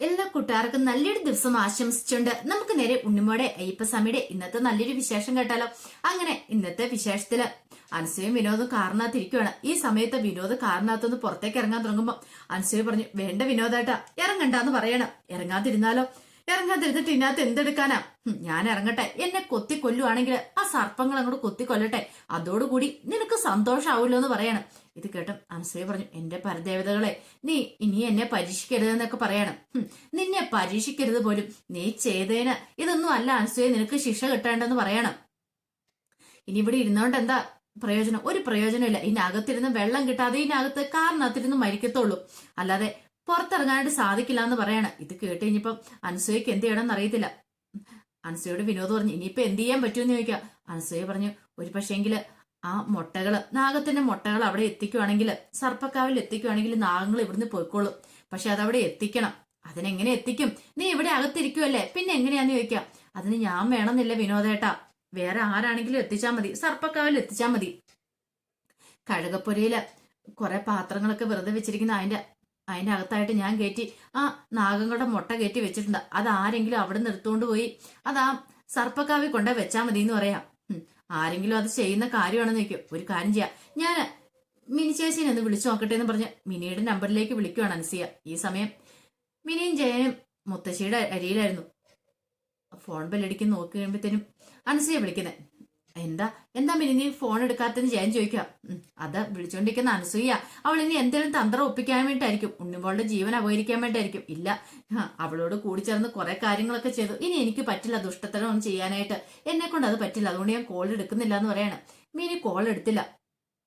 എല്ലാ കൂട്ടുകാർക്കും നല്ലൊരു ദിവസം ആശംസിച്ചുകൊണ്ട് നമുക്ക് നേരെ ഉണ്ണിമോടെ അയ്യപ്പസ്വാമിയുടെ ഇന്നത്തെ നല്ലൊരു വിശേഷം കേട്ടാലോ? അങ്ങനെ ഇന്നത്തെ വിശേഷത്തിൽ അനസൂയും വിനോദും കാറിനകത്തിരിക്കുവാണ് ഈ സമയത്ത് വിനോദ് കാറിനകത്തുനിന്ന് പുറത്തേക്ക് ഇറങ്ങാൻ തുടങ്ങുമ്പോ അനസൂയ പറഞ്ഞു വേണ്ട വിനോദേട്ടാ ഇറങ്ങണ്ടെന്ന് പറയണം. ഇറങ്ങാതിരുന്നാലോ? ഇറങ്ങാതിരുന്നിട്ട് ഇതിനകത്ത് എന്തെടുക്കാനാ? ഞാൻ ഇറങ്ങട്ടെ. എന്നെ കൊത്തി കൊല്ലുവാണെങ്കിൽ ആ സർപ്പങ്ങൾ അങ്ങോട്ട് കൊത്തി കൊല്ലട്ടെ. അതോടുകൂടി നിനക്ക് സന്തോഷാവൂല്ലോ എന്ന് പറയണം. ഇത് കേട്ടും അനസൂയ പറഞ്ഞു എന്റെ പരദേവതകളെ നീ ഇനി എന്നെ പരീക്ഷിക്കരുതെന്നൊക്കെ പറയണം. നിന്നെ പരീക്ഷിക്കരുത് പോലും. നീ ചെയ്തേന് ഇതൊന്നും അല്ല അനസൂയ നിനക്ക് ശിക്ഷ കിട്ടേണ്ടെന്ന് പറയണം. ഇനി ഇവിടെ ഇരുന്നോണ്ട് എന്താ പ്രയോജനം? ഒരു പ്രയോജനമില്ല ഇതിനകത്തിരുന്ന് വെള്ളം കിട്ടാതെ ഇതിനകത്ത് കാറിനകത്തിരുന്ന് മരിക്കത്തുള്ളൂ. അല്ലാതെ പുറത്തിറങ്ങാനായിട്ട് സാധിക്കില്ല എന്ന് പറയാണ്. ഇത് കേട്ട് കഴിഞ്ഞപ്പം അനസൂയക്ക് എന്ത് ചെയ്യണമെന്ന് അറിയത്തില്ല. അനുസയോട് വിനോദ് പറഞ്ഞു ഇനിയിപ്പോ എന്ത് ചെയ്യാൻ പറ്റുമെന്ന് ചോദിക്കാം. അനസൂയ പറഞ്ഞു ഒരു പക്ഷേങ്കിൽ ആ മുട്ടകൾ നാഗത്തിന്റെ മുട്ടകൾ അവിടെ എത്തിക്കുവാണെങ്കിൽ സർപ്പക്കാവിൽ എത്തിക്കുവാണെങ്കിൽ നാഗങ്ങൾ ഇവിടുന്ന് പോയിക്കോളും. പക്ഷെ അതവിടെ എത്തിക്കണം. അതിനെങ്ങനെ എത്തിക്കും? നീ ഇവിടെ അകത്തിരിക്കുമല്ലേ പിന്നെ എങ്ങനെയാന്ന് ചോദിക്കാം. അതിന് ഞാൻ വേണമെന്നില്ല വിനോദേട്ടാ. വേറെ ആരാണെങ്കിലും എത്തിച്ചാൽ മതി. സർപ്പക്കാവിൽ എത്തിച്ചാൽ മതി. കഴുകപ്പുരയിൽ കുറെ പാത്രങ്ങളൊക്കെ വെറുതെ വെച്ചിരിക്കുന്ന അതിന്റെ അതിന്റെ അകത്തായിട്ട് ഞാൻ കയറ്റി ആ നാഗങ്ങളുടെ മുട്ട കയറ്റി വെച്ചിട്ടുണ്ട്. അത് ആരെങ്കിലും അവിടെ നിന്ന് എടുത്തുകൊണ്ട് പോയി അത് സർപ്പക്കാവി കൊണ്ടേ വെച്ചാൽ മതി എന്ന് പറയാം ആരെങ്കിലും അത് ചെയ്യുന്ന കാര്യമാണെന്ന് വെക്കും. ഒരു കാര്യം ചെയ്യാം. ഞാൻ മിനി ചേച്ചിനെ ഒന്ന് വിളിച്ചു നോക്കട്ടെ എന്ന് പറഞ്ഞ് മിനിയുടെ നമ്പറിലേക്ക് വിളിക്കുവാണ് അനസിയ ഈ സമയം മിനിയും ജയനും മുത്തശ്ശിയുടെ അരിയിലായിരുന്നു. ഫോൺ ബെല്ലടിക്കുന്ന. നോക്കി കഴിയുമ്പോഴത്തേനും അനസിയ വിളിക്കുന്നത് എന്താ? എന്താ മിനി നീ ഫോൺ എടുക്കാത്തത് ഞാൻ ചോദിക്കാം അത് വിളിച്ചോണ്ടിരിക്കുന്ന അനസൂയ. അവൾ ഇനി എന്തെങ്കിലും തന്ത്രം ഒപ്പിക്കാൻ വേണ്ടിയിട്ടായിരിക്കും. ഉണ്ണിമോളുടെ ജീവൻ അപകരിക്കാൻ വേണ്ടിയിട്ടായിരിക്കും. ഇല്ല. അവളോട് കൂടി ചേർന്ന് കുറെ കാര്യങ്ങളൊക്കെ ചെയ്തു. ഇനി എനിക്ക് പറ്റില്ല ദുഷ്ടത്തരം ചെയ്യാനായിട്ട്. എന്നെ കൊണ്ട് അത് പറ്റില്ല. അതുകൊണ്ട് ഞാൻ കോൾ എടുക്കുന്നില്ല എന്ന് പറയാണ്. മിനി കോൾ എടുത്തില്ല.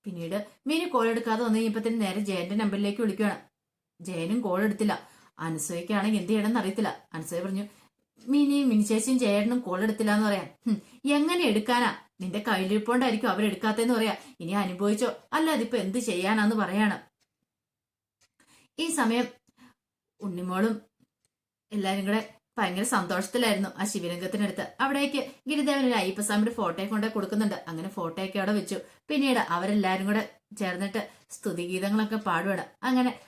പിന്നീട് മിനി കോൾ എടുക്കാതെ വന്നു കഴിഞ്ഞപ്പത്തിന് നേരെ ജയന്റെ നമ്പറിലേക്ക് വിളിക്കുകയാണ് ജയനും കോൾ എടുത്തില്ല. അനസൂയക്കാണെങ്കിൽ എന്ത് ചെയ്യണമെന്ന് അറിയത്തില്ല. അനസൂയ പറഞ്ഞു മിനിയും മിനി ചേട്ടനും കോൾ എടുത്തില്ല എന്ന് പറയാം എങ്ങനെ എടുക്കാനാ? നിന്റെ കയ്യിലിരിപ്പോണ്ടായിരിക്കും അവരെടുക്കാത്തെന്ന് പറയാ. ഇനി അനുഭവിച്ചോ? അല്ല അതിപ്പോ എന്ത് ചെയ്യാനാന്ന് പറയാണ്. ഈ സമയം ഉണ്ണിമോളും എല്ലാരും കൂടെ ഭയങ്കര സന്തോഷത്തിലായിരുന്നു ആ ശിവലിംഗത്തിനടുത്ത്. അവിടേക്ക് ഗിരിദേവൻ ഒരു അയ്യപ്പസ്വാമിയുടെ ഫോട്ടോ കൊണ്ട് കൊടുക്കുന്നുണ്ട്. അങ്ങനെ ഫോട്ടോയൊക്കെ അവിടെ വെച്ചു. പിന്നീട് അവരെല്ലാരും കൂടെ ചേർന്നിട്ട് സ്തുതിഗീതങ്ങളൊക്കെ പാടുവാണ്. അങ്ങനെ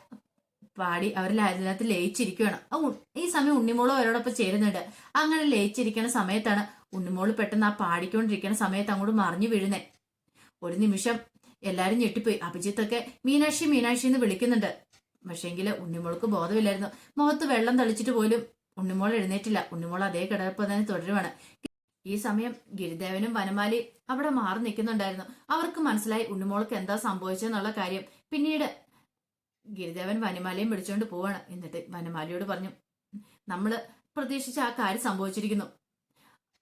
പാടി അവർ അതിനകത്ത് ലയിച്ചിരിക്കുകയാണ്. ഈ സമയം ഉണ്ണിമോളും അവരോടൊപ്പം ചേരുന്നുണ്ട്. അങ്ങനെ ലയിച്ചിരിക്കുന്ന സമയത്താണ് ഉണ്ണിമോൾ പെട്ടെന്ന് ആ പാടിക്കൊണ്ടിരിക്കുന്ന സമയത്ത് അങ്ങോട്ട് മറിഞ്ഞു വീഴുന്നേ. ഒരു നിമിഷം എല്ലാരും ഞെട്ടിപ്പോയി. അഭിജിത്തൊക്കെ മീനാക്ഷി മീനാക്ഷി എന്ന് വിളിക്കുന്നുണ്ട്. പക്ഷേങ്കിൽ ഉണ്ണിമോൾക്ക് ബോധമില്ലായിരുന്നു. മുഖത്ത് വെള്ളം തളിച്ചിട്ട് പോലും ഉണ്ണിമോൾ എഴുന്നേറ്റില്ല. ഉണ്ണിമോൾ അതേ കിടപ്പ് തന്നെ തുടരുവാണ്. ഈ സമയം ഗിരിദേവനും വനമാലി അവിടെ മാറി നിൽക്കുന്നുണ്ടായിരുന്നു. അവർക്ക് മനസ്സിലായി ഉണ്ണിമോൾക്ക് എന്താ സംഭവിച്ചെന്നുള്ള കാര്യം. പിന്നീട് ഗിരിദേവൻ വനമാലയും പിടിച്ചോണ്ട് പോവാണ്. എന്നിട്ട് വനമാലയോട് പറഞ്ഞു നമ്മൾ പ്രതീക്ഷിച്ച ആ കാര്യം സംഭവിച്ചിരിക്കുന്നു.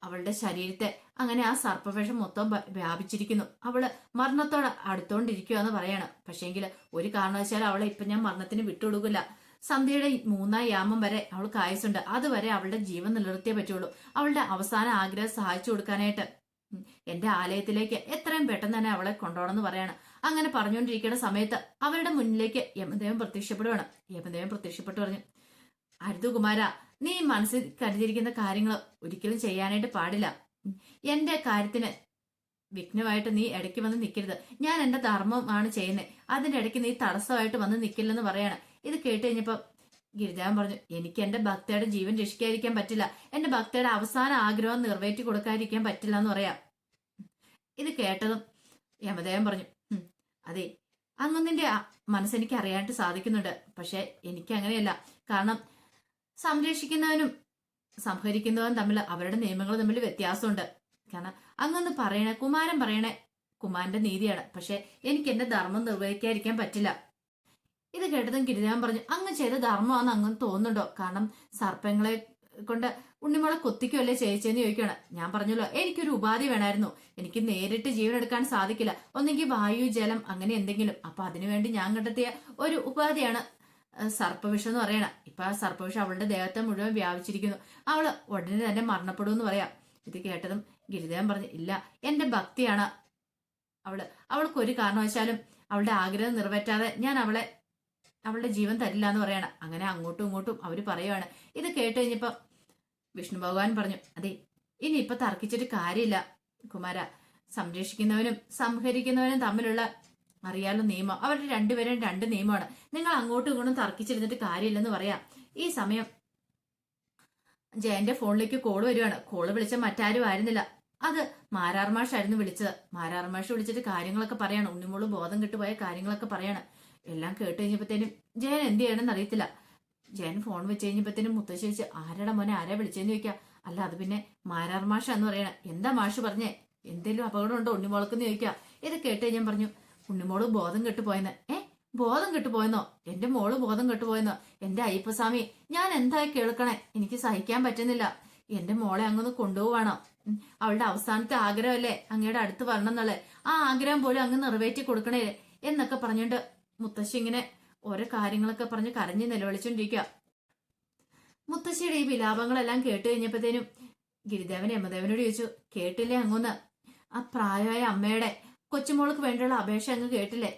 അവളുടെ ശരീരത്തെ അങ്ങനെ ആ സർപ്പവേഷം മൊത്തം വ്യ- വ്യാപിച്ചിരിക്കുന്നു. അവൾ മരണത്തോട് അടുത്തോണ്ടിരിക്കുക എന്ന് പറയാണ്. പക്ഷേങ്കിൽ ഒരു കാരണവശാലും അവളെ ഇപ്പൊ ഞാൻ മരണത്തിന് വിട്ടുകൊടുക്കില്ല. സന്ധ്യയുടെ മൂന്നാം യാമം വരെ അവൾക്ക് ആയുസുണ്ട് അതുവരെ അവളുടെ ജീവൻ നിലനിർത്തിയേ പറ്റുള്ളൂ. അവളുടെ അവസാന ആഗ്രഹം സഹായിച്ചു കൊടുക്കാനായിട്ട്. എന്റെ ആലയത്തിലേക്ക് എത്രയും പെട്ടെന്ന് തന്നെ അവളെ കൊണ്ടുപോകണമെന്ന് പറയാണ്. അങ്ങനെ പറഞ്ഞുകൊണ്ടിരിക്കുന്ന സമയത്ത് അവരുടെ മുന്നിലേക്ക് യമദേവൻ പ്രത്യക്ഷപ്പെടുവാണ്. യമദേവൻ പ്രത്യക്ഷപ്പെട്ടു പറഞ്ഞു അരുതുകുമാര നീ മനസ്സിൽ കരുതിയിരിക്കുന്ന കാര്യങ്ങൾ ഒരിക്കലും ചെയ്യാനായിട്ട് പാടില്ല. എന്റെ കാര്യത്തിന് വിഘ്നമായിട്ട് നീ ഇടയ്ക്ക് വന്ന് നിൽക്കരുത്. ഞാൻ എന്റെ ധർമ്മമാണ് ചെയ്യുന്നത്. അതിന്റെ ഇടയ്ക്ക് നീ തടസ്സമായിട്ട് വന്ന് നിൽക്കില്ലെന്ന് പറയാണ്. ഇത് കേട്ട് കഴിഞ്ഞപ്പോ ഗിരിജാവൻ പറഞ്ഞു എനിക്ക് എന്റെ ഭക്തയുടെ ജീവൻ രക്ഷിക്കാതിരിക്കാൻ പറ്റില്ല. എന്റെ ഭക്തയുടെ അവസാന ആഗ്രഹം നിറവേറ്റി കൊടുക്കാതിരിക്കാൻ പറ്റില്ല എന്ന് പറയാം. ഇത് കേട്ടതും യമദേവൻ പറഞ്ഞു "ഉം, അതെ അങ്ങൊന്നിന്റെ മനസ്സെനിക്ക് അറിയാനായിട്ട് സാധിക്കുന്നുണ്ട്. പക്ഷെ എനിക്ക് അങ്ങനെയല്ല കാരണം സംരക്ഷിക്കുന്നവനും സംഹരിക്കുന്നവനും തമ്മിൽ അവരുടെ നിയമങ്ങൾ തമ്മിൽ വ്യത്യാസമുണ്ട്. കാരണം അങ്ങൊന്ന് പറയണ കുമാരൻ പറയണേ കുമാരന്റെ നീതിയാണ്. പക്ഷെ എനിക്ക് എന്റെ ധർമ്മം നിർവഹിക്കാതിരിക്കാൻ പറ്റില്ല. ഇത് കേട്ടതും ഗിരിദേവൻ പറഞ്ഞു അങ്ങ് ചെയ്ത ധർമ്മമാണെന്ന് അങ്ങ് തോന്നുന്നുണ്ടോ? കാരണം സർപ്പങ്ങളെ കൊണ്ട് ഉണ്ണിമോളെ കൊത്തിക്കുമല്ലേ ചേച്ചേന്ന് ചോദിക്കുകയാണ്. ഞാൻ പറഞ്ഞല്ലോ എനിക്കൊരു ഉപാധി വേണമായിരുന്നു. എനിക്ക് നേരിട്ട് ജീവൻ എടുക്കാൻ സാധിക്കില്ല. ഒന്നെങ്കിൽ വായു ജലം അങ്ങനെ എന്തെങ്കിലും. അപ്പൊ അതിനുവേണ്ടി ഞാൻ കണ്ടെത്തിയ ഒരു ഉപാധിയാണ് സർപ്പവിഷം എന്ന് പറയണ. ഇപ്പൊ ആ സർപ്പവിഷം അവളുടെ ദേഹത്തെ മുഴുവൻ വ്യാപിച്ചിരിക്കുന്നു. അവൾ ഉടനെ തന്നെ മരണപ്പെടുമെന്ന് പറയാം. ഇത് കേട്ടതും ഗിരിദേവൻ പറഞ്ഞു ഇല്ല എന്റെ ഭക്തിയാണ് അവൾ. അവൾക്ക് ഒരു കാരണവശാലും അവളുടെ ആഗ്രഹം നിറവേറ്റാതെ ഞാൻ അവളെ അവളുടെ ജീവൻ തരില്ല എന്ന് പറയണം. അങ്ങനെ അങ്ങോട്ടും ഇങ്ങോട്ടും അവർ പറയുവാണ്. ഇത് കേട്ട് വിഷ്ണു ഭഗവാൻ പറഞ്ഞു അതെ ഇനി ഇപ്പൊ തർക്കിച്ചിട്ട് കാര്യമില്ല. കുമാര സംരക്ഷിക്കുന്നവനും സംഹരിക്കുന്നവനും തമ്മിലുള്ള അറിയാലോ നിയമം. അവരുടെ രണ്ടുപേരും രണ്ട് നിയമമാണ്. നിങ്ങൾ അങ്ങോട്ടും ഇങ്ങോട്ടും തർക്കിച്ചിരുന്നിട്ട് കാര്യമില്ലെന്ന് പറയാം. ഈ സമയം ജയന്റെ ഫോണിലേക്ക് കോൾ വരുവാണ്. കോൾ വിളിച്ച മറ്റാരും ആയിരുന്നില്ല. അത് മാരാർമാഷായിരുന്നു വിളിച്ചത്. മാരാർമാഷ് വിളിച്ചിട്ട് കാര്യങ്ങളൊക്കെ പറയാണ്. ഉണ്ണിമോൾ ബോധം കിട്ടുപോയ കാര്യങ്ങളൊക്കെ പറയാണ്. എല്ലാം കേട്ട് കഴിഞ്ഞപ്പോഴത്തേനും ജയൻ എന്ത് ചെയ്യണമെന്ന് അറിയത്തില്ല. ജയൻ ഫോൺ വെച്ച് കഴിഞ്ഞപ്പോഴത്തേനും മുത്തശ്ശി വെച്ച് ആരുടെ മോനെ ആരാ വിളിച്ചെന്ന് ചോദിക്കാം? അല്ല അത് പിന്നെ മാരാർ മാഷ എന്ന് പറയണ. എന്താ മാഷ് പറഞ്ഞേ? എന്തേലും അപകടം ഉണ്ടോ ഉണ്ണിമോൾക്കെന്ന് ചോദിക്കാം. ഇത് കേട്ട് ഞാൻ പറഞ്ഞു ഉണ്ണിമോൾ ബോധം കെട്ടുപോയെന്ന്. ഏ? ബോധം കെട്ടുപോയെന്നോ? എന്റെ മോൾ ബോധം കെട്ടുപോയെന്നോ? എന്റെ അയ്യപ്പസ്വാമി ഞാൻ എന്തായി കേൾക്കണേ? എനിക്ക് സഹിക്കാൻ പറ്റുന്നില്ല. എന്റെ മോളെ അങ്ങൊന്ന് കൊണ്ടുപോവാണോ. അവളുടെ അവസാനത്തെ ആഗ്രഹമല്ലേ? അങ്ങയുടെ അടുത്ത് വരണം എന്നുള്ളത് ആ ആഗ്രഹം പോലും അങ്ങ് നിറവേറ്റി കൊടുക്കണേ എന്നൊക്കെ പറഞ്ഞുകൊണ്ട് മുത്തശ്ശി ഇങ്ങനെ ഓരോ കാര്യങ്ങളൊക്കെ പറഞ്ഞ് കരഞ്ഞ് നിലവിളിച്ചോണ്ടിരിക്കുക മുത്തശ്ശിയുടെ ഈ വിലാപങ്ങളെല്ലാം കേട്ട് കഴിഞ്ഞപ്പോഴത്തേനും ഗിരിദേവൻ യമദേവനോട് ചോദിച്ചു കേട്ടില്ലേ അങ്ങൊന്ന്? ആ പ്രായമായ അമ്മയുടെ കൊച്ചുമോൾക്ക് വേണ്ടിയുള്ള അപേക്ഷ അങ്ങ് കേട്ടില്ലേ?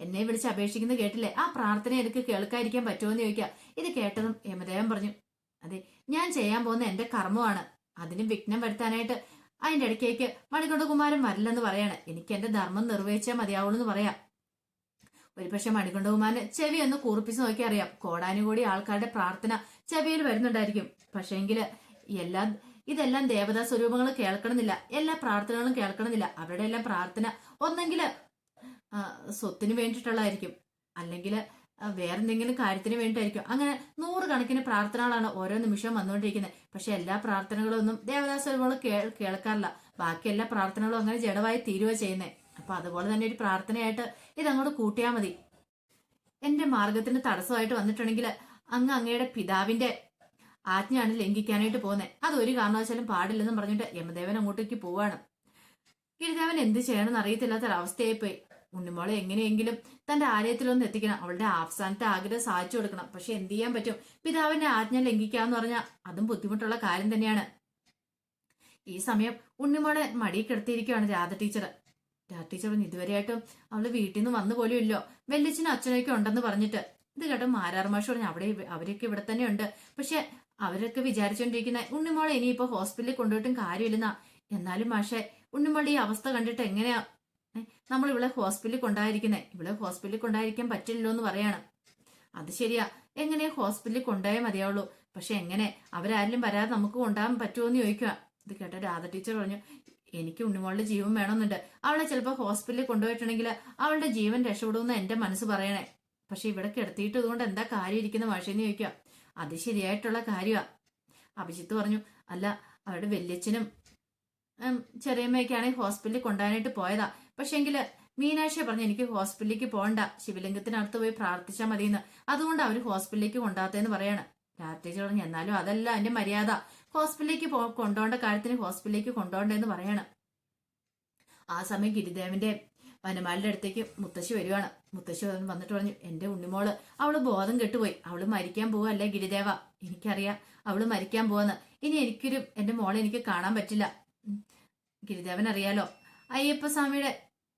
എന്നെ വിളിച്ച് അപേക്ഷിക്കുന്നത് കേട്ടില്ലേ? ആ പ്രാർത്ഥന എനിക്ക് കേൾക്കാതിരിക്കാൻ പറ്റുമോ എന്ന് ചോദിക്കുക ഇത് കേട്ടതും യമദേവൻ പറഞ്ഞു അതെ ഞാൻ ചെയ്യാൻ പോകുന്ന എന്റെ കർമ്മമാണ്. അതിന് വിഘ്നം വരുത്താനായിട്ട് അതിന്റെ ഇടയ്ക്കേക്ക് മണികണ്ഠകുമാരൻ വരില്ലെന്ന് പറയാണ്. എനിക്ക് എന്റെ ധർമ്മം നിർവഹിച്ചാൽ മതിയാവുള്ളൂ എന്ന് പറയാം. ഒരുപക്ഷെ മണികൊണ്ടകുമാരന് ചെവി ഒന്ന് കൂർപ്പിച്ച് നോക്കി അറിയാം. കോടാനുകൂടി ആൾക്കാരുടെ പ്രാർത്ഥന ചെവിയിൽ വരുന്നുണ്ടായിരിക്കും. പക്ഷേങ്കിൽ എല്ലാ ഇതെല്ലാം ദേവതാ സ്വരൂപങ്ങൾ കേൾക്കണമെന്നില്ല. എല്ലാ പ്രാർത്ഥനകളും കേൾക്കണമെന്നില്ല. അവരുടെ എല്ലാം പ്രാർത്ഥന ഒന്നെങ്കിൽ സ്വത്തിന് വേണ്ടിയിട്ടുള്ളതായിരിക്കും. അല്ലെങ്കിൽ വേറെന്തെങ്കിലും കാര്യത്തിന് വേണ്ടിയിട്ടായിരിക്കും. അങ്ങനെ നൂറുകണക്കിന് പ്രാർത്ഥനകളാണ് ഓരോ നിമിഷവും വന്നുകൊണ്ടിരിക്കുന്നത്. പക്ഷെ എല്ലാ പ്രാർത്ഥനകളൊന്നും ദേവതാ സ്വരൂപങ്ങൾ കേൾ കേൾക്കാറില്ല. ബാക്കി എല്ലാ പ്രാർത്ഥനകളും അങ്ങനെ ജഡമായി തീരുവ ചെയ്യുന്നത് അപ്പൊ അതുപോലെ തന്നെ ഒരു പ്രാർത്ഥനയായിട്ട് ഇതങ്ങോട്ട് കൂട്ടിയാൽ മതി. എന്റെ മാർഗത്തിന് തടസ്സമായിട്ട് വന്നിട്ടുണ്ടെങ്കിൽ അങ്ങ് അങ്ങയുടെ പിതാവിന്റെ ആജ്ഞയാണ് ലംഘിക്കാനായിട്ട് പോകുന്നത് അത് ഒരു കാരണവശാലും പാടില്ലെന്നും പറഞ്ഞിട്ട് യമദേവൻ അങ്ങോട്ടേക്ക് പോവാണ്. ഗിരിദേവൻ എന്ത് ചെയ്യണമെന്ന് അറിയത്തില്ലാത്തൊരവസ്ഥയായി പോയി ഉണ്ണിമോളെ എങ്ങനെയെങ്കിലും തന്റെ ആലയത്തിലൊന്ന് എത്തിക്കണം. അവളുടെ അവസാനത്തെ ആഗ്രഹം സാധിച്ചു കൊടുക്കണം. പക്ഷെ എന്ത് ചെയ്യാൻ പറ്റും? പിതാവിന്റെ ആജ്ഞ ലംഘിക്കാന്ന് പറഞ്ഞാൽ അതും ബുദ്ധിമുട്ടുള്ള കാര്യം തന്നെയാണ്. ഈ സമയം ഉണ്ണിമോളെ മടി കിടത്തിയിരിക്കുകയാണ് രാധ ടീച്ചർ ടീച്ചർ പറഞ്ഞു ഇതുവരെയായിട്ടും അവൾ വീട്ടിൽ നിന്ന് വന്നു പോലും ഇല്ലോ. വെല്ലിച്ചനും അച്ഛനൊക്കെ ഉണ്ടെന്ന് പറഞ്ഞിട്ട്. ഇത് കേട്ടോ മാരാർമാഷ് പറഞ്ഞു അവിടെ അവരൊക്കെ ഇവിടെ തന്നെ ഉണ്ട്. പക്ഷെ അവരൊക്കെ വിചാരിച്ചോണ്ടിരിക്കുന്ന ഉണ്ണിമോളെ ഇനിയിപ്പോ ഹോസ്പിറ്റലിൽ കൊണ്ടുപോയിട്ടും കാര്യമില്ലെന്നാ. എന്നാലും മാഷെ ഉണ്ണിമോളുടെ ഈ അവസ്ഥ കണ്ടിട്ട് എങ്ങനെയാ നമ്മൾ ഇവിടെ ഹോസ്പിറ്റലിൽ കൊണ്ടായിരിക്കുന്നത് ഇവിടെ ഹോസ്പിറ്റലിൽ കൊണ്ടായിരിക്കാൻ പറ്റില്ലല്ലോ എന്ന് പറയാണ്. അത് ശരിയാ. എങ്ങനെ ഹോസ്പിറ്റലിൽ കൊണ്ടുപോയാൽ മതിയാവുള്ളൂ. പക്ഷെ എങ്ങനെ? അവരാരും വരാതെ നമുക്ക് കൊണ്ടുപോകാൻ പറ്റുമോ എന്ന് ചോദിക്കുക ഇത് കേട്ട രാധ ടീച്ചർ പറഞ്ഞു എനിക്ക് ഉണ്ണിമോളുടെ ജീവൻ വേണമെന്നുണ്ട്. അവളെ ചിലപ്പോൾ ഹോസ്പിറ്റലിൽ കൊണ്ടുപോയിട്ടുണ്ടെങ്കിൽ അവളുടെ ജീവൻ രക്ഷപ്പെടുമെന്ന് എന്റെ മനസ്സ് പറയണേ. പക്ഷെ ഇവിടെ കിടത്തിയിട്ട് ഇതുകൊണ്ട് എന്താ കാര്യം ഇരിക്കുന്ന ഭാഷയെന്ന് ചോദിക്കുക അത് ശരിയായിട്ടുള്ള കാര്യമാ അഭിജിത്ത് പറഞ്ഞു അല്ല അവരുടെ വല്യച്ഛനും ചെറിയമ്മയൊക്കെയാണെങ്കിൽ ഹോസ്പിറ്റലിൽ കൊണ്ടുപോകാനായിട്ട് പോയതാ. പക്ഷെങ്കിൽ മീനാക്ഷ പറഞ്ഞു എനിക്ക് ഹോസ്പിറ്റലിലേക്ക് പോകണ്ട. ശിവലിംഗത്തിനടുത്ത് പോയി പ്രാർത്ഥിച്ചാൽ മതിയെന്ന്. അതുകൊണ്ട് അവർ ഹോസ്പിറ്റലിലേക്ക് കൊണ്ടാത്തേന്ന് പറയാണ്. രാത്രി പറഞ്ഞു എന്നാലും അതല്ല എന്റെ മര്യാദ. ഹോസ്പിറ്റലിലേക്ക് പോ കൊണ്ടുപോകേണ്ട കാര്യത്തിന് ഹോസ്പിറ്റലിലേക്ക് കൊണ്ടുപോകണ്ടെന്ന് പറയാണ്. ആ സമയം ഗിരിദേവന്റെ വനമാലിന്റെ അടുത്തേക്ക് മുത്തശ്ശി വരുവാണ്. മുത്തശ്ശി വന്നിട്ട് പറഞ്ഞു എന്റെ ഉണ്ണിമോൾ അവൾ ബോധം കെട്ടുപോയി. അവൾ മരിക്കാൻ പോവല്ലേ ഗിരിദേവ? എനിക്കറിയാം അവൾ മരിക്കാൻ പോവാന്ന്. ഇനി എനിക്കൊരു എന്റെ മോളെ എനിക്ക് കാണാൻ പറ്റില്ല. ഗിരിദേവൻ അറിയാലോ അയ്യപ്പസ്വാമിയുടെ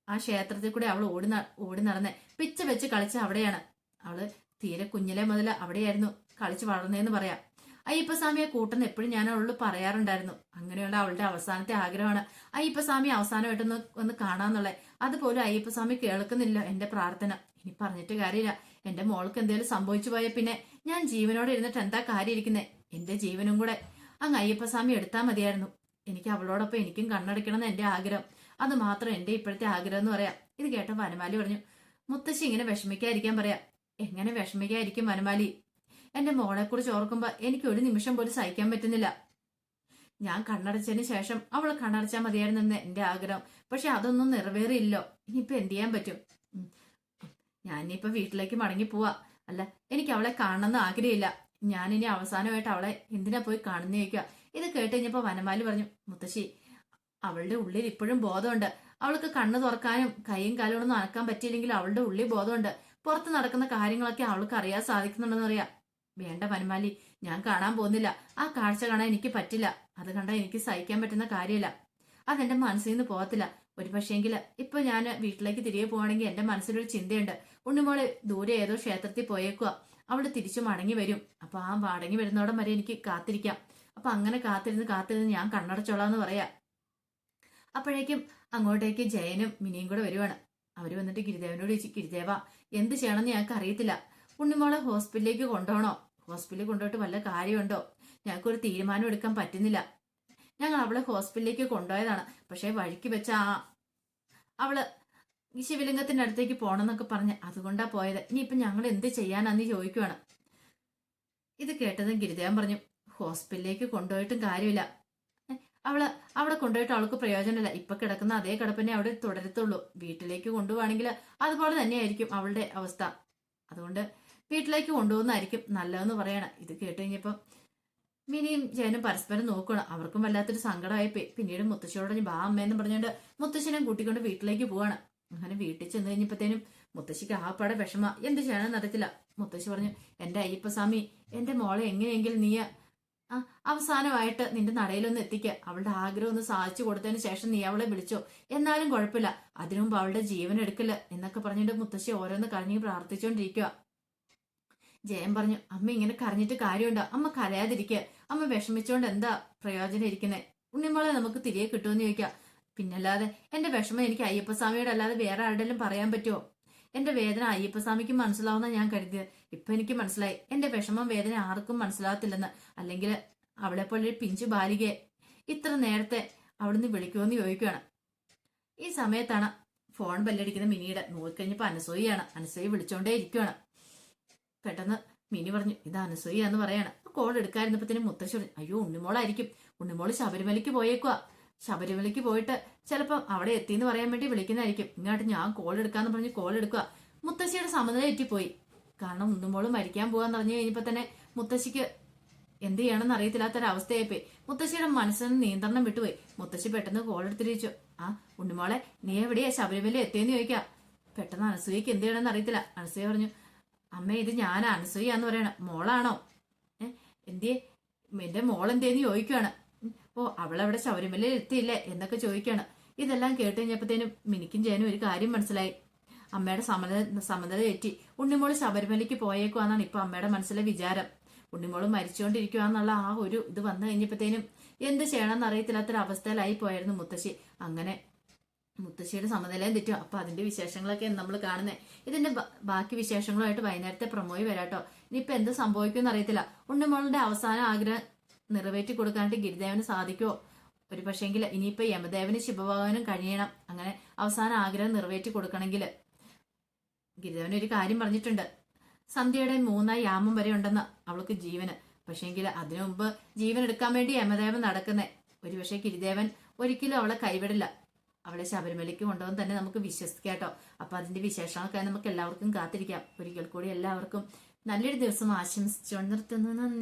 ആ ക്ഷേത്രത്തിൽ കൂടെ അവൾ ഓടി ഓടി നടന്ന് പിച്ച വെച്ച് കളിച്ച അവിടെയാണ്. അവൾ തീരെ കുഞ്ഞിലെ മുതൽ അവിടെയായിരുന്നു കളിച്ച് വളർന്നതെന്ന് പറയാം. അയ്യപ്പസ്വാമിയെ കൂട്ടുന്ന എപ്പോഴും ഞാൻ അവളോട് പറയാറുണ്ടായിരുന്നു. അങ്ങനെയുള്ള അവളുടെ അവസാനത്തെ ആഗ്രഹമാണ്. അയ്യപ്പസ്വാമി അവസാനമായിട്ടൊന്ന് ഒന്ന് കാണാന്നുള്ളത് അതുപോലും അയ്യപ്പസ്വാമി കേൾക്കുന്നില്ല എന്റെ പ്രാർത്ഥന. ഇനി പറഞ്ഞിട്ട് കാര്യമില്ല. എന്റെ മോൾക്ക് എന്തെങ്കിലും സംഭവിച്ചു പോയ പിന്നെ ഞാൻ ജീവനോടെ ഇരുന്നിട്ട് എന്താ കാര്യം ഇരിക്കുന്നത് എന്റെ ജീവനും കൂടെ. അങ്ങ് അയ്യപ്പസ്വാമി എടുത്താൽ മതിയായിരുന്നു. എനിക്ക് അവളോടൊപ്പം എനിക്കും കണ്ണടയ്ക്കണം എന്ന് എന്റെ ആഗ്രഹം. അത് മാത്രം എന്റെ ഇപ്പോഴത്തെ ആഗ്രഹം എന്ന് പറയാം. ഇത് കേട്ട വനമാലി പറഞ്ഞു മുത്തശ്ശി ഇങ്ങനെ വിഷമിക്കാതിരിക്കാൻ പറയാം. എങ്ങനെ വിഷമിക്കാതിരിക്കും വനമാലി? എന്റെ മോളെക്കുറിച്ച് ഓർക്കുമ്പോ എനിക്ക് ഒരു നിമിഷം പോലും സഹിക്കാൻ പറ്റുന്നില്ല. ഞാൻ കണ്ണടച്ചതിന് ശേഷം അവൾ കണ്ണടച്ചാൽ മതിയായിരുന്നു എന്ന് എന്റെ ആഗ്രഹം. പക്ഷെ അതൊന്നും നിറവേറിയില്ലോ. ഇനിയിപ്പോ എന്ത് ചെയ്യാൻ പറ്റും? ഞാനിപ്പോ വീട്ടിലേക്ക് മടങ്ങി പോവാ. അല്ല എനിക്ക് അവളെ കാണണമെന്ന് ആഗ്രഹമില്ല. ഞാനിനി അവസാനമായിട്ട് അവളെ എന്തിനാ പോയി കാണുന്ന ചോദിക്കുക ഇത് കേട്ട് കഴിഞ്ഞപ്പോ വനമാലി പറഞ്ഞു മുത്തശ്ശി അവളുടെ ഉള്ളിൽ ഇപ്പോഴും ബോധമുണ്ട്. അവൾക്ക് കണ്ണു തുറക്കാനും കൈയും കാലും ഒന്നും അനക്കാൻ പറ്റിയില്ലെങ്കിൽ അവളുടെ ഉള്ളിൽ ബോധമുണ്ട്. പുറത്ത് നടക്കുന്ന കാര്യങ്ങളൊക്കെ അവൾക്ക് അറിയാൻ സാധിക്കുന്നുണ്ടെന്ന് അറിയാം വേണ്ട വനമാലി ഞാൻ കാണാൻ പോകുന്നില്ല. ആ കാഴ്ച കാണാൻ എനിക്ക് പറ്റില്ല. അത് കണ്ടാൽ എനിക്ക് സഹിക്കാൻ പറ്റുന്ന കാര്യമില്ല. അതെന്റെ മനസ്സിൽ നിന്ന് പോകത്തില്ല. ഒരു പക്ഷേങ്കിൽ ഇപ്പൊ ഞാൻ വീട്ടിലേക്ക് തിരികെ പോവാണെങ്കിൽ എന്റെ മനസ്സിലൊരു ചിന്തയുണ്ട്. ഉണ്ണിമോൾ ദൂരെ ഏതോ ക്ഷേത്രത്തിൽ പോയേക്കുക അവൾ തിരിച്ചു മടങ്ങി വരും. അപ്പൊ ആ മടങ്ങി വരുന്നോടം വരെ എനിക്ക് കാത്തിരിക്കാം. അപ്പൊ അങ്ങനെ കാത്തിരുന്ന് കാത്തിരുന്ന് ഞാൻ കണ്ണടച്ചോളാന്ന് പറയാ. അപ്പോഴേക്കും അങ്ങോട്ടേക്ക് ജയനും മിനിയും കൂടെ വരുവാണ്. അവർ വന്നിട്ട് ഗിരിദേവനോട് ചോദിച്ചു ഗിരിദേവ എന്ത് ചെയ്യണമെന്ന് ഞങ്ങൾക്ക് അറിയത്തില്ല ഉണ്ണിമോളെ ഹോസ്പിറ്റലിലേക്ക് കൊണ്ടുപോകണോ? ഹോസ്പിറ്റലിൽ കൊണ്ടുപോയിട്ട് വല്ല കാര്യമുണ്ടോ? ഞങ്ങൾക്കൊരു തീരുമാനം എടുക്കാൻ പറ്റുന്നില്ല. ഞങ്ങൾ അവളെ ഹോസ്പിറ്റലിലേക്ക് കൊണ്ടുപോയതാണ്. പക്ഷേ വഴിക്ക് വെച്ച ആ അവൾ ശിവലിംഗത്തിന്റെ അടുത്തേക്ക് പോകണമെന്നൊക്കെ പറഞ്ഞ് അതുകൊണ്ടാ പോയത്. ഇനിയിപ്പൊ ഞങ്ങൾ എന്ത് ചെയ്യാനാന്ന് ചോദിക്കുവാണ്. ഇത് കേട്ടതും ഗിരിദേവൻ പറഞ്ഞു ഹോസ്പിറ്റലിലേക്ക് കൊണ്ടുപോയിട്ടും കാര്യമില്ല. അവൾ അവിടെ കൊണ്ടുപോയിട്ട് അവൾക്ക് പ്രയോജനമില്ല. ഇപ്പൊ കിടക്കുന്ന അതേ കിടപ്പിനെ അവിടെ തുടരത്തുള്ളൂ. വീട്ടിലേക്ക് കൊണ്ടുപോവാണെങ്കിൽ അതുപോലെ തന്നെയായിരിക്കും അവളുടെ അവസ്ഥ. അതുകൊണ്ട് വീട്ടിലേക്ക് കൊണ്ടുപോകുന്നതായിരിക്കും നല്ലതെന്ന് പറയണം. ഇത് കേട്ട് കഴിഞ്ഞപ്പം മിനിയും ജയനും പരസ്പരം നോക്കണം അവർക്കും വല്ലാത്തൊരു സങ്കടമായി പോയി. പിന്നീട് മുത്തശ്ശിയോട് പറഞ്ഞു, ബാ അമ്മയെന്ന് പറഞ്ഞുകൊണ്ട് മുത്തശ്ശിനെ കൂട്ടിക്കൊണ്ട് വീട്ടിലേക്ക് പോവാണ്. അങ്ങനെ വീട്ടിൽ ചെന്ന് കഴിഞ്ഞപ്പോഴത്തേനും മുത്തശ്ശിക്ക് ആപ്പാടെ വിഷമ. എന്ത് ചെയ്യണമെന്ന് അറിയത്തില്ല. മുത്തശ്ശി പറഞ്ഞു എന്റെ അയ്യപ്പസ്വാമി എന്റെ മോളെ എങ്ങനെയെങ്കിലും നീ ആ അവസാനമായിട്ട് നിന്റെ നടയിലൊന്ന് എത്തിക്കുക അവളുടെ ആഗ്രഹം ഒന്ന് സാധിച്ചു കൊടുത്തതിന് ശേഷം നീ അവളെ വിളിച്ചോ. എന്നാലും കുഴപ്പമില്ല. അതിനു മുമ്പ് അവളുടെ ജീവൻ എടുക്കില്ല എന്നൊക്കെ പറഞ്ഞിട്ട് മുത്തശ്ശി ഓരോന്ന് കരഞ്ഞു പ്രാർത്ഥിച്ചുകൊണ്ടിരിക്കുക ജയൻ പറഞ്ഞു അമ്മ ഇങ്ങനെ കരഞ്ഞിട്ട് കാര്യമുണ്ടോ? അമ്മ കരയാതിരിക്കുക അമ്മ വിഷമിച്ചോണ്ട് എന്താ പ്രയോജനം ഇരിക്കുന്നത് ഉണ്ണിമോളെ നമുക്ക് തിരികെ കിട്ടുമെന്ന് ചോദിക്കാം. പിന്നല്ലാതെ എന്റെ വിഷമം എനിക്ക് അയ്യപ്പസ്വാമിയോട് അല്ലാതെ വേറെ ആരുടെയും പറയാൻ പറ്റുമോ എന്റെ വേദന അയ്യപ്പസ്വാമിക്ക് മനസ്സിലാവുന്ന ഞാൻ കരുതിയത്. ഇപ്പൊ എനിക്ക് മനസ്സിലായി. എന്റെ വിഷമം വേദന ആർക്കും മനസ്സിലാകത്തില്ലെന്ന് അല്ലെങ്കിൽ അവളെ പോലെ പിഞ്ചു ബാലികയെ ഇത്ര നേരത്തെ അവിടുന്ന് വിളിക്കുമെന്ന് ചോദിക്കുകയാണ് ഈ സമയത്താണ് ഫോൺ ബെല്ലടിക്കുന്ന മിനിയുടെ. നോക്കിക്കഴിഞ്ഞപ്പോ അനസൂയാണ് അനസൂയ വിളിച്ചോണ്ടേ ഇരിക്കുകയാണ് പെട്ടെന്ന് മിനി പറഞ്ഞു ഇത് അനസൂയ എന്ന് പറയാണ്. കോൾ എടുക്കാതിരുന്നപ്പത്തിന് മുത്തശ്ശി പറഞ്ഞു അയ്യോ ഉണ്ണിമോളായിരിക്കും. ഉണ്ണിമോൾ ശബരിമലയ്ക്ക് പോയേക്കുക ശബരിമലയ്ക്ക് പോയിട്ട് ചിലപ്പം അവിടെ എത്തിയെന്ന് പറയാൻ വേണ്ടി വിളിക്കുന്നതായിരിക്കും. ഇങ്ങോട്ട് ഞാൻ കോൾ എടുക്കാന്ന് പറഞ്ഞ് കോൾ എടുക്കുക മുത്തശ്ശിയുടെ സമനില തെറ്റിപ്പോയി. കാരണം ഉണ്ണുമോൾ മരിക്കാൻ പോകാന്ന് പറഞ്ഞു കഴിഞ്ഞപ്പോ തന്നെ മുത്തശ്ശിക്ക് എന്ത് ചെയ്യണമെന്ന് അറിയത്തില്ലാത്തൊരവസ്ഥയായിപ്പോയി. മുത്തശ്ശിയുടെ മനസ്സിന് നിയന്ത്രണം വിട്ടുപോയി. മുത്തശ്ശി പെട്ടെന്ന് കോൾ എടുത്തിരിച്ചു ആ ഉണ്ണിമോളെ നീ എവിടെയാ ശബരിമല എത്തിയെന്ന് ചോദിക്കാം. പെട്ടെന്ന് അനസൂയക്ക് എന്ത് ചെയ്യണമെന്ന് അറിയത്തില്ല. അനസൂയ പറഞ്ഞു അമ്മ ഇത് ഞാൻ അനസൂയ എന്ന് പറയണം. മോളാണോ? ഏഹ് എന്തിയെ? എന്റെ മോൾ എന്തേന്ന് ചോദിക്കുവാണ്. ഉം, ഓ അവളവിടെ ശബരിമലയിൽ എത്തിയില്ലേ എന്നൊക്കെ ചോദിക്കുകയാണ് ഇതെല്ലാം കേട്ട് കഴിഞ്ഞപ്പോഴത്തേനും മിനിക്കും ജയനും ഒരു കാര്യം മനസ്സിലായി. അമ്മയുടെ സമത സമനില തെറ്റി. ഉണ്ണിമോൾ ശബരിമലയ്ക്ക് പോയേക്കുവാന്നാണ് ഇപ്പൊ അമ്മയുടെ മനസ്സിലെ വിചാരം. ഉണ്ണിമോൾ മരിച്ചുകൊണ്ടിരിക്കുവാന്നുള്ള ആ ഒരു ഇത് വന്നു കഴിഞ്ഞപ്പോഴത്തേനും എന്ത് ചെയ്യണമെന്ന് എന്നറിയത്തില്ലാത്തൊരവസ്ഥയിലായി പോയായിരുന്നു മുത്തശ്ശി. അങ്ങനെ മുത്തശ്ശിയുടെ സമനിലയും തെറ്റും. അപ്പൊ അതിന്റെ വിശേഷങ്ങളൊക്കെ നമ്മൾ കാണുന്നത് ഇതിന്റെ ബാക്കി വിശേഷങ്ങളുമായിട്ട് വൈകുന്നേരത്തെ പ്രൊമോയി വരാട്ടോ. ഇനിയിപ്പൊ എന്ത് സംഭവിക്കുമെന്ന് അറിയത്തില്ല. ഉണ്ണിമോളുടെ അവസാന ആഗ്രഹം നിറവേറ്റി കൊടുക്കാനായിട്ട് ഗിരിദേവന് സാധിക്കുമോ ഒരു പക്ഷേങ്കിൽ ഇനിയിപ്പോ യമദേവന് ശിവഭഗവാനും കഴിയണം. അങ്ങനെ അവസാന ആഗ്രഹം നിറവേറ്റി കൊടുക്കണമെങ്കിൽ. ഗിരിദേവൻ ഒരു കാര്യം പറഞ്ഞിട്ടുണ്ട്. സന്ധ്യയുടെ മൂന്നായി യാമം വരെ ഉണ്ടെന്ന് അവൾക്ക് ജീവന്. പക്ഷേങ്കിൽ അതിനു മുമ്പ് ജീവൻ എടുക്കാൻ വേണ്ടി യമദേവൻ നടക്കുന്നേ. ഒരുപക്ഷെ ഗിരിദേവൻ ഒരിക്കലും അവളെ കൈവിടില്ല. അവളെ ശബരിമലയ്ക്ക് കൊണ്ടുപോകാൻ തന്നെ നമുക്ക് വിശ്വസിക്കാം കേട്ടോ. അപ്പൊ അതിന്റെ വിശേഷങ്ങൾക്കായി നമുക്ക് എല്ലാവർക്കും കാത്തിരിക്കാം. ഒരിക്കൽ കൂടി എല്ലാവർക്കും നല്ലൊരു ദിവസം ആശംസിച്ചുകൊണ്ട് നിർത്തുന്നു. നന്ദി.